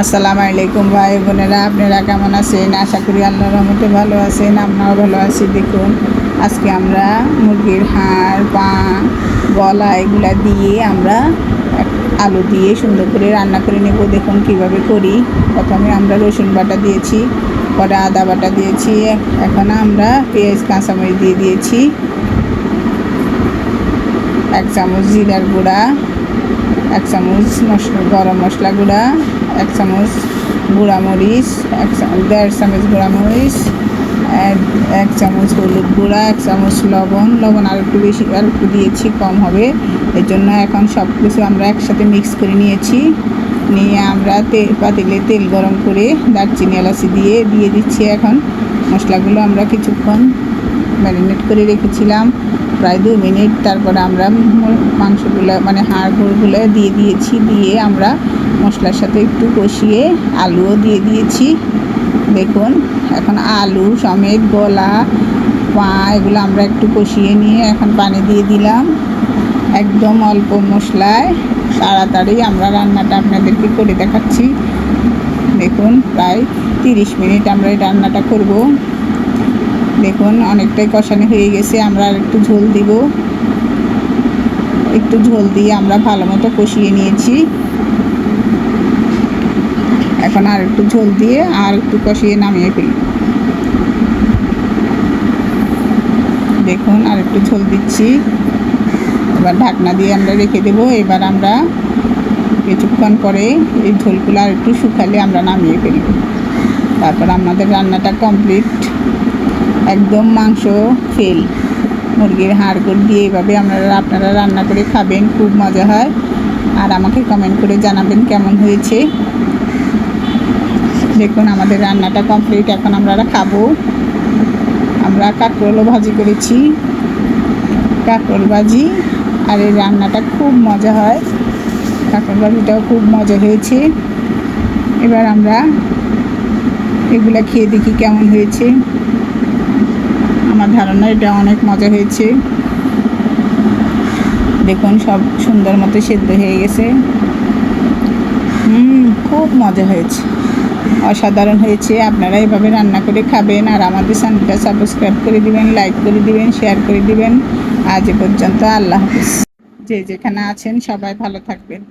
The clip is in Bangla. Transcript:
আসসালামু আলাইকুম ভাই বোনেরা, আপনারা কেমন আছেন? আশা করি আল্লাহর রহমতে ভালো আছেন, আমরাও ভালো আছি। দেখুন, আজকে আমরা মুরগির হাড়, পা, গলা এগুলা দিয়ে আমরা আলু দিয়ে সুন্দর করে রান্না করে নেব। দেখুন কীভাবে করি। প্রথমে আমরা রসুন বাটা দিয়েছি, পরে আদা বাটা দিয়েছি, এখন আমরা পেঁয়াজ, কাঁচামরিচ দিয়ে দিয়েছি, এক চামচ জিরার গুঁড়া এক চামচ মশলা গরম মশলা গুঁড়া, এক চামচ গুঁড়া মরিচ এক দেড় চামচ গুঁড়া মরিচ এক চামচ হলুদ গুঁড়া, এক চামচ লবণ। লবণ আর একটু বেশি, আর একটু দিয়েছি, কম হবে। এর জন্য এখন সব কিছু আমরা একসাথে মিক্স করে নিয়েছি। নিয়ে আমরা তেল পাতিলে তেল গরম করে দারচিনি এলাচি দিয়ে দিয়ে দিচ্ছি এখন। মশলাগুলো আমরা কিছুক্ষণ ম্যারিনেট করে রেখেছিলাম। প্রায় দু মিনিট তারপরে আমরা মাংসগুলো মানে হাড়গুলো দিয়ে দিয়েছি, দিয়ে আমরা মশলার সাথে একটু কষিয়ে আলুও দিয়ে দিয়েছি। দেখুন, এখন আলু সমেত গলা, পা, এগুলো আমরা একটু কষিয়ে নিয়ে এখন পানি দিয়ে দিলাম। একদম অল্প মশলায় তাড়াতাড়ি আমরা রান্নাটা আপনাদেরকে করে দেখাচ্ছি। দেখুন, প্রায় তিরিশ মিনিট আমরা এই রান্নাটা করব। দেখুন অনেকটাই কষানো হয়ে গেছে, আমরা আর একটু ঝোল দিব। একটু ঝোল দিয়ে আমরা ভালো মতো কষিয়ে নিয়েছি। এখন আর একটু ঝোল দিয়ে আর একটু কষিয়ে নামিয়ে ফেলি। দেখুন, আর একটু ঝোল দিচ্ছি। এবার ঢাকনা দিয়ে আমরা রেখে দেব। এবার আমরা কিছুক্ষণ পরে এই ঝোলগুলো আর একটু শুকালে আমরা নামিয়ে ফেলব। তারপর আমাদের রান্নাটা কমপ্লিট। একদম মাংস ফেল মুরগির হাড়গুড় দিয়ে এভাবে আপনারা আপনারা রান্না করে খাবেন, খুব মজা হয়। আর আমাকে কমেন্ট করে জানাবেন কেমন হয়েছে। দেখুন, আমাদের রান্নাটা কমপ্লিট এখন আমরা খাব। আমরা কাঁকরোলও ভাজি করেছি। কাঁকরোল ভাজি। আর এই রান্নাটা খুব মজা হয়। কাঁকরোল ভাজিটাও খুব মজা হয়েছে। এবার আমরা এগুলা খেয়ে দেখি কেমন হয়েছে। আমার ধারণা, এটা অনেক মজা হয়েছে। দেখুন, সব সুন্দর মতো সেদ্ধ হয়ে গেছে। হুম, খুব মজা হয়েছে। অসাধারণ হয়েছে। আপনারা এভাবে রান্না করে খাবেন আর আমাদের চ্যানেলটা সাবস্ক্রাইব করে দিবেন, লাইক করে দিবেন, শেয়ার করে দিবেন। আজ পর্যন্ত আল্লাহ হাফিজ। যে যেখানে আছেন, সবাই ভালো থাকবেন।